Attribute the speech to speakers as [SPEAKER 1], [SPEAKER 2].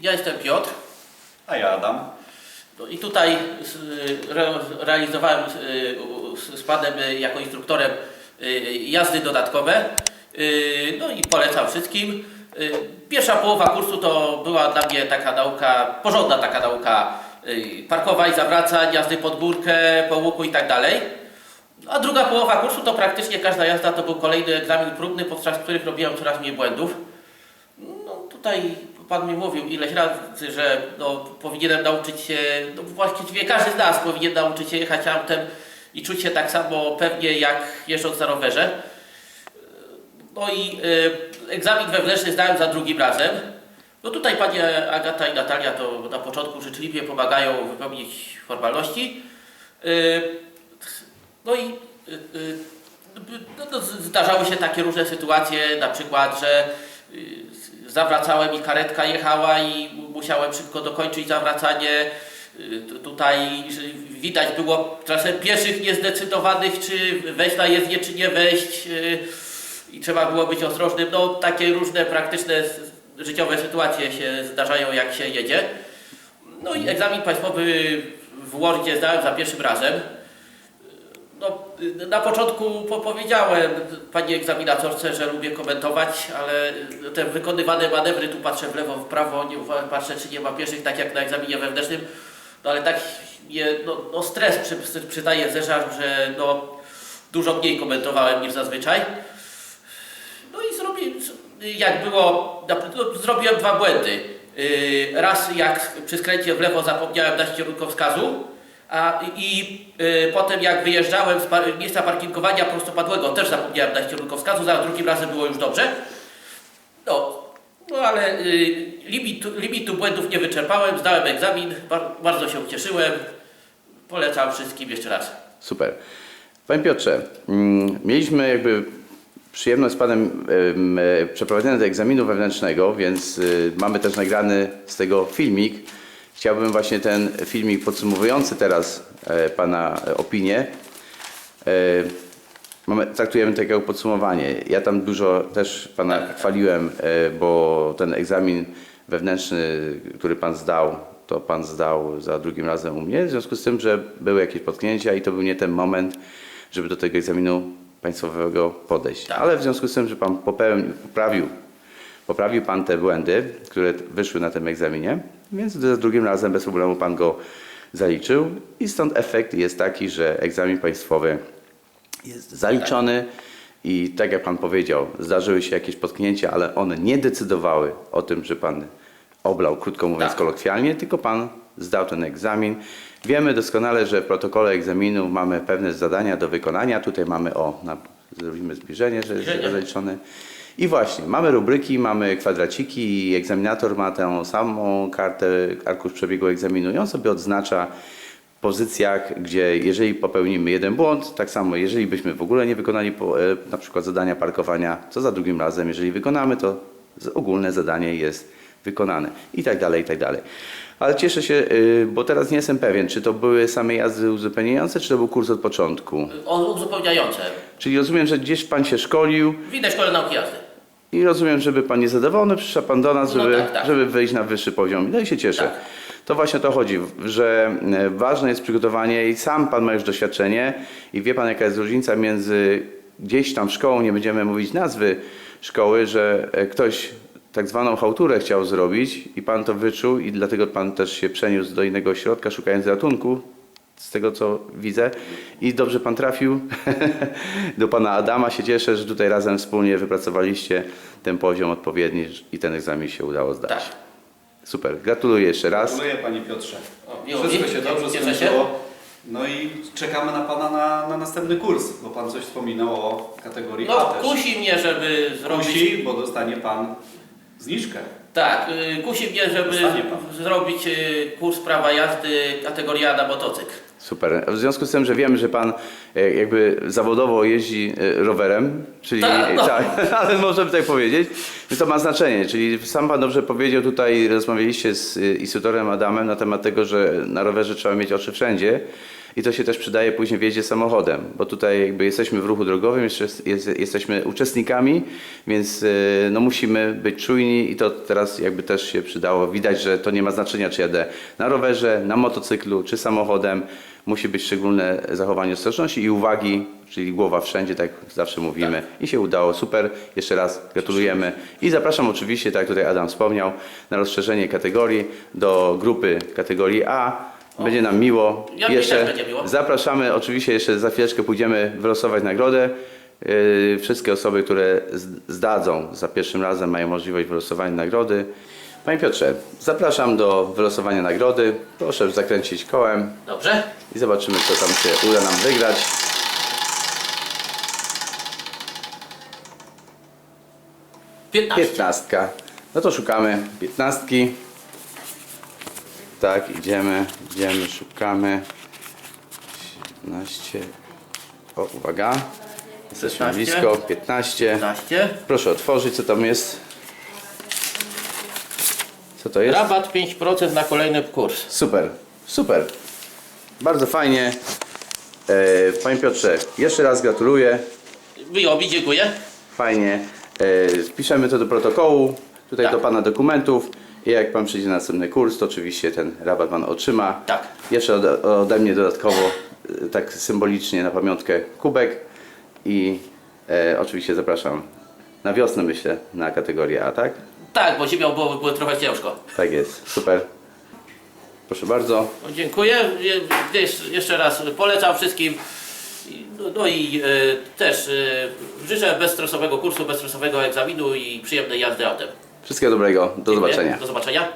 [SPEAKER 1] Ja jestem Piotr.
[SPEAKER 2] A ja Adam.
[SPEAKER 1] No i tutaj re, realizowałem y, z, Panem y, jako instruktorem y, jazdy dodatkowe. Y, No i polecam wszystkim. Y, Pierwsza połowa kursu to była dla mnie taka nauka, porządna taka nauka y, parkowań, zawracań, jazdy pod górkę, po łuku i tak dalej. A druga połowa kursu to praktycznie każda jazda to był kolejny egzamin próbny, podczas których robiłem coraz mniej błędów. No tutaj Pan mi mówił ileś razy, że no, powinienem nauczyć się, no właściwie każdy z nas powinien nauczyć się jechać autem i czuć się tak samo pewnie jak jeżdżąc na rowerze. No i y, egzamin wewnętrzny zdałem za drugim razem. No tutaj Panie Agata i Natalia to na początku życzliwie pomagają wypełnić formalności. Y, no i y, no, no, zdarzały się takie różne sytuacje, na przykład, że zawracałem i karetka jechała i mu- musiałem szybko dokończyć zawracanie. Y, tu- Tutaj widać było czasem pieszych niezdecydowanych, czy wejść na jezdnię, czy nie wejść. y, I trzeba było być ostrożnym. No takie różne praktyczne, życiowe sytuacje się zdarzają, jak się jedzie. No i egzamin państwowy w Wordzie zdałem za pierwszym razem. Y, na początku po powiedziałem pani egzaminatorce, że lubię komentować, ale te wykonywane manewry, tu patrzę w lewo, w prawo, nie patrzę czy nie ma pieszych, tak jak na egzaminie wewnętrznym, no ale tak je, no, no stres przy, przy, przydaje zeżar, że no, dużo mniej komentowałem niż zazwyczaj. No i zrobię, jak było, no, zrobiłem dwa błędy. Yy, Raz jak przy skręcie w lewo zapomniałem dać kierunkowskazu, a i y, potem jak wyjeżdżałem z par- miejsca parkingowania prostopadłego też zapomniałem dać kierunkowskazu, za drugim razem było już dobrze. No, no ale y, limitu, limitu błędów nie wyczerpałem, zdałem egzamin, bar, bardzo się ucieszyłem. Polecam wszystkim jeszcze raz.
[SPEAKER 3] Super. Panie Piotrze, mm, mieliśmy jakby przyjemność z Panem em, e, przeprowadzenia tego egzaminu wewnętrznego, więc y, mamy też nagrany z tego filmik. Chciałbym właśnie ten filmik podsumowujący teraz e, Pana e, opinię. E, traktujemy to jako podsumowanie. Ja tam dużo też Pana chwaliłem, bo ten egzamin wewnętrzny, który Pan zdał, to Pan zdał za drugim razem u mnie, w związku z tym, że były jakieś potknięcia i to był nie ten moment, żeby do tego egzaminu państwowego podejść. Ale w związku z tym, że Pan popełnił, poprawił, poprawił Pan te błędy, które wyszły na tym egzaminie, więc za drugim razem bez problemu Pan go zaliczył i stąd efekt jest taki, że egzamin państwowy jest zaliczony i tak jak Pan powiedział, zdarzyły się jakieś potknięcia, ale one nie decydowały o tym, że Pan oblał, krótko mówiąc
[SPEAKER 1] Tak.
[SPEAKER 3] kolokwialnie, tylko Pan zdał ten egzamin. Wiemy doskonale, że w protokole egzaminu mamy pewne zadania do wykonania. Tutaj mamy, o, na, zrobimy zbliżenie, że jest zaliczony. I właśnie, mamy rubryki, mamy kwadraciki egzaminator ma tę samą kartę, arkusz przebiegu egzaminu i on sobie odznacza w pozycjach, gdzie jeżeli popełnimy jeden błąd, tak samo jeżeli byśmy w ogóle nie wykonali e, na przykład zadania parkowania, to za drugim razem, jeżeli wykonamy, to ogólne zadanie jest wykonane i tak dalej, i tak dalej. Ale cieszę się, y, bo teraz nie jestem pewien, czy to były same jazdy uzupełniające, czy to był kurs od początku.
[SPEAKER 1] O, uzupełniające.
[SPEAKER 3] Czyli rozumiem, że gdzieś Pan się szkolił,
[SPEAKER 1] W innej szkole nauki jazdy.
[SPEAKER 3] i rozumiem, żeby pan niezadowolony przyszedł pan do nas,
[SPEAKER 1] No
[SPEAKER 3] żeby,
[SPEAKER 1] tak, tak.
[SPEAKER 3] żeby wyjść na wyższy poziom. No i się cieszę.
[SPEAKER 1] Tak.
[SPEAKER 3] To właśnie o to chodzi, że e, ważne jest przygotowanie i sam pan ma już doświadczenie i wie pan jaka jest różnica między gdzieś tam szkołą, nie będziemy mówić nazwy szkoły, że e, ktoś tak zwaną chałturę chciał zrobić i pan to wyczuł i dlatego pan też się przeniósł do innego ośrodka szukając ratunku z tego co widzę. I dobrze pan trafił do pana Adama. Się cieszę, że tutaj razem wspólnie wypracowaliście ten poziom odpowiedni i ten egzamin się udało zdać.
[SPEAKER 1] Tak.
[SPEAKER 3] Super. Gratuluję jeszcze raz.
[SPEAKER 2] Gratuluję Panie Piotrze.
[SPEAKER 1] O, miło
[SPEAKER 2] Wszystko
[SPEAKER 1] mi.
[SPEAKER 2] się dobrze
[SPEAKER 1] Cieszę się.
[SPEAKER 2] skończyło. No i czekamy na Pana na, na następny kurs, bo Pan coś wspominał o kategorii A
[SPEAKER 1] No,
[SPEAKER 2] też.
[SPEAKER 1] kusi mnie, żeby zrobić.
[SPEAKER 2] Kusi, bo dostanie Pan zniżkę.
[SPEAKER 1] Tak, y, kusi mnie, żeby
[SPEAKER 2] Dostanie pan.
[SPEAKER 1] zrobić y, kurs prawa jazdy kategoria na motocykl.
[SPEAKER 3] Super. W związku z tym, że wiemy, że pan e, jakby zawodowo jeździ e, rowerem, czyli
[SPEAKER 1] Tak, no.
[SPEAKER 3] tak, ale możemy tak powiedzieć, więc to ma znaczenie. Czyli sam pan dobrze powiedział tutaj, rozmawialiście z e, instruktorem Adamem na temat tego, że na rowerze trzeba mieć oczy wszędzie. I to się też przydaje później w jeździe samochodem, bo tutaj jakby jesteśmy w ruchu drogowym, jeszcze jest, jest, jesteśmy uczestnikami, więc y, no musimy być czujni i to teraz jakby też się przydało. Widać, że to nie ma znaczenia, czy jadę na rowerze, na motocyklu, czy samochodem. Musi być szczególne zachowanie ostrożności i uwagi, czyli głowa wszędzie, tak zawsze mówimy. I się udało, super. Jeszcze raz gratulujemy. I zapraszam oczywiście, tak jak tutaj Adam wspomniał, na rozszerzenie kategorii do grupy kategorii A. Będzie nam miło.
[SPEAKER 1] Ja mi też będzie miło.
[SPEAKER 3] Zapraszamy, oczywiście jeszcze za chwileczkę pójdziemy wylosować nagrodę. Yy, Wszystkie osoby, które z- zdadzą za pierwszym razem mają możliwość wylosowania nagrody. Panie Piotrze, zapraszam do wylosowania nagrody. Proszę zakręcić kołem
[SPEAKER 1] Dobrze?
[SPEAKER 3] i zobaczymy, co tam się uda nam wygrać.
[SPEAKER 1] Piętnaście.
[SPEAKER 3] Piętnastka. No to szukamy piętnastki. Tak, idziemy, idziemy, szukamy. 17. O, uwaga. Jesteśmy
[SPEAKER 1] 15.
[SPEAKER 3] blisko. 15.
[SPEAKER 1] 15.
[SPEAKER 3] Proszę otworzyć, co tam jest. Co to jest?
[SPEAKER 1] Rabat 5% na kolejny kurs.
[SPEAKER 3] Super, super. Bardzo fajnie. E, Panie Piotrze, jeszcze raz gratuluję.
[SPEAKER 1] Wyjobi, dziękuję.
[SPEAKER 3] Fajnie. E, Wpiszemy to do protokołu, tutaj
[SPEAKER 1] Tak.
[SPEAKER 3] do Pana dokumentów. I jak Pan przyjdzie na następny kurs, to oczywiście ten rabat Pan otrzyma.
[SPEAKER 1] Tak.
[SPEAKER 3] Jeszcze ode, ode mnie dodatkowo, e, tak symbolicznie na pamiątkę kubek. I e, oczywiście zapraszam na wiosnę, myślę, na kategorię A, tak?
[SPEAKER 1] Tak, bo zimą było, było trochę ciężko.
[SPEAKER 3] Tak jest, super. Proszę bardzo.
[SPEAKER 1] No, dziękuję. Je- Jeszcze, raz polecam wszystkim. No, no i e, też e, życzę bezstresowego kursu, bezstresowego egzaminu i przyjemnej jazdy autem.
[SPEAKER 3] Wszystkiego dobrego. Do
[SPEAKER 1] Dziękuję.
[SPEAKER 3] zobaczenia.
[SPEAKER 1] Do zobaczenia.